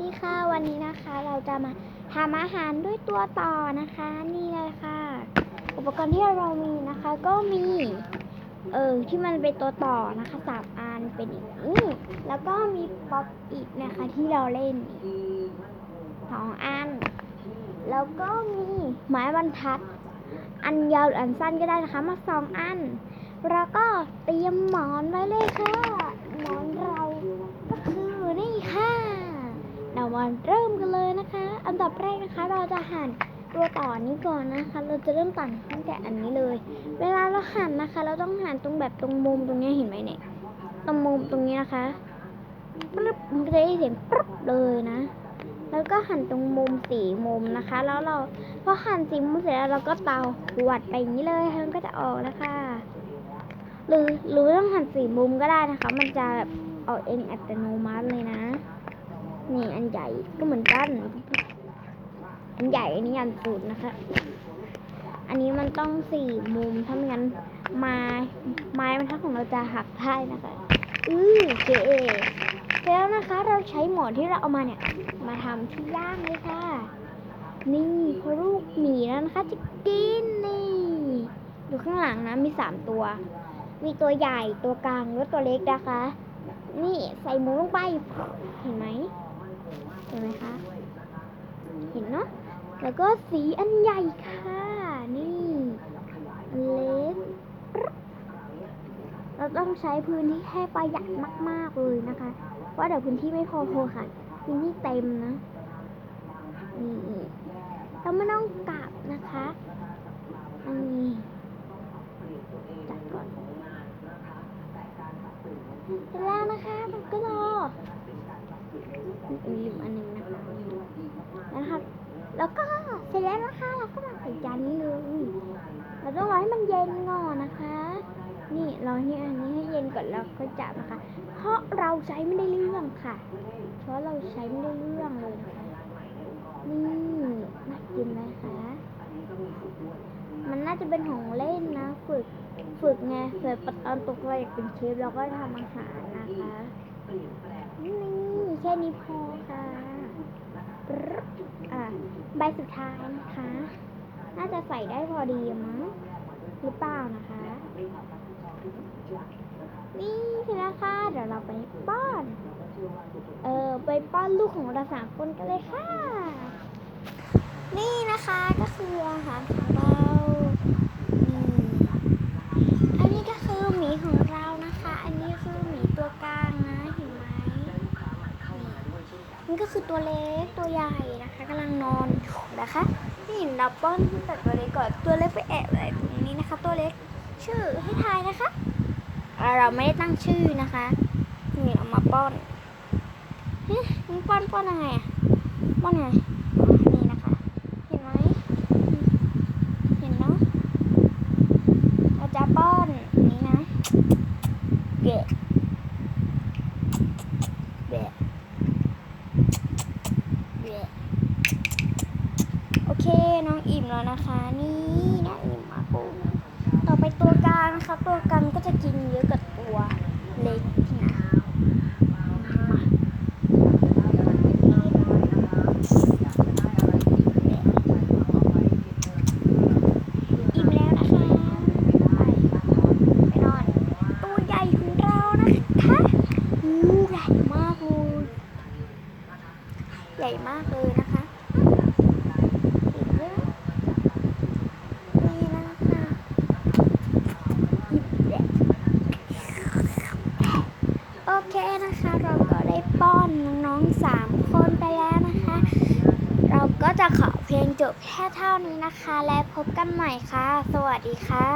ดีค่ะ วันนี้นะคะเราจะมาทำอาหารด้วยตัวต่อนะคะ นี่เลยค่ะ อุปกรณ์ที่เรามีนะคะก็มี เออที่มันเป็นตัวต่อนะคะสามอันเป็นอย่างนี้แล้วก็มีป๊อปอีกนะคะที่เราเล่นสองอัน แล้วก็มีไม้บรรทัด อันยาวหรืออันสั้นก็ได้นะคะมาสองอัน แล้วก็เตรียมหมอนไว้เลยค่ะหมอนเราก็คือนี่ค่ะ เรามาเริ่มกันเลยนะคะ อันดับแรกนะคะเราจะหั่นตัวต่อนี้ก่อนนะคะ เราจะเริ่มตัดตั้งแต่อันนี้เลย เวลาเราหั่นนะคะ เราต้องหั่นตรงแบบตรงมุมตรงนี้เห็นไหมเนี่ยตรงมุมตรงนี้นะคะปึ๊บมันจะได้เสียงปึ๊บเลยนะ แล้วก็หั่นตรงมุมสี่มุมนะคะ แล้วเราพอหั่นสี่มุมเสร็จแล้วเราก็เตาหวัดไปอย่างนี้เลยมันก็จะออกแล้วค่ะหรือหรือต้องหั่นสี่มุมก็ได้นะคะ มันจะแบบออกเองอัตโนมัติเลยนะ นี่อันใหญ่ก็เหมือนกัน อันใหญ่อันนี้อันสุดนะคะ อันนี้มันต้องสี่มุมถ้าไม่งั้นไม้ไม้บรรทัดของเราจะหักได้นะคะอือเก๋แล้วนะคะเราใช้หมอนที่เราเอามาเนี่ย มาทำที่ย่างเลยค่ะ นี่พอลูกหมีแล้วนะคะ จะกินนี่ ดูข้างหลังนะมีสามตัว มีตัวใหญ่ตัวกลางแล้วตัวเล็กนะคะ นี่ใส่หมูลงไป เห็นไหม เห็นไหมคะ เห็นเนาะ แล้วก็สีอันใหญ่ค่ะ นี่อันเล็ก เราต้องใช้พื้นที่ให้ประหยัดมาก ๆ เลยนะคะ เพราะเดี๋ยวพื้นที่ไม่พอพอค่ะ พื้นที่เต็มนะ นี่เราไม่ต้องกลับนะคะน,นี่จัดก่อนเสร็จแล้วนะคะมันก็รอ มีลืมอันหนึงนะคะนะครับ แล้วก็เสร็จแล้วนะคะเราก็มาใส่จานนี้เลยเราต้องรอให้มันเย็นก่อนนะคะ นี่รอให้อันนี้ให้เย็นก่อนแล้วก็จับนะคะ เพราะเราใช้ไม่ได้เรื่องค่ะ เพราะเราใช้ไม่ได้เรื่องเลยนะคะนี่น่ากินไหมคะมันน่าจะเป็นของเล่นนะ ฝึกฝึกไงเผื่อตอนตกเราอยากเป็นเชฟเราก็ทำอาหารนะคะนี่ ค่นี้พอค่ะปรึ๊บอะ ใบสุดท้ายนะคะ น่าจะใส่ได้พอดีมั้งหรือเปล่านะคะ นี่เสร็จแล้วค่ะเดี๋ยวเราไปป้อน เออไปป้อนลูกของเราสามคนกันเลยค่ะ นี่นะคะก็คืออาหารของเรานี่อันนี้ก็คือหมีของเรานะคะ อันนี้คือหมีตัวกลางนะเห็นไหมนี่นี่ก็คือ ตัวเล็กตัวใหญ่นะคะกำลังนอนอยู่นะคะนี่เราป้อนตั้งแต่ตัวเล็กก่อนตัวเล็กไปแอบอะไรตรงนี้นะคะ ตัวเล็กชื่อให้ทายนะคะ เราไม่ได้ตั้งชื่อนะคะนี่เอามาป้อนนี่ป้อนป้อนยังไงอะป้อนยังไงอ๋อนี่นะคะ เห็นไหมเห็นเนาะเราจะป้อนนี้นะเกะเบะเบะโอเค น้องอิ่ม แล้วนะคะ นี่น้องอิ่มมากปุ๊บต่อไปตัวกลางนะคะตัวกลางก็จะกินเยอะกว่าตัวเล็กนะอิ่มแล้วนะคะไปนอนตัวใหญ่ของเรานะคะหูใหญ่มากเลยใหญ่มากเลยนะคะอิ่มแล้วนี่นะคะอิ่มแล้วโอ เคนะคะ เราก็ได้ป้อนน้องๆสามคนไปแล้วนะคะ เราก็จะขอเพลงจบแค่เท่านี้นะคะ และพบกันใหม่ค่ะ สวัสดีค่ะ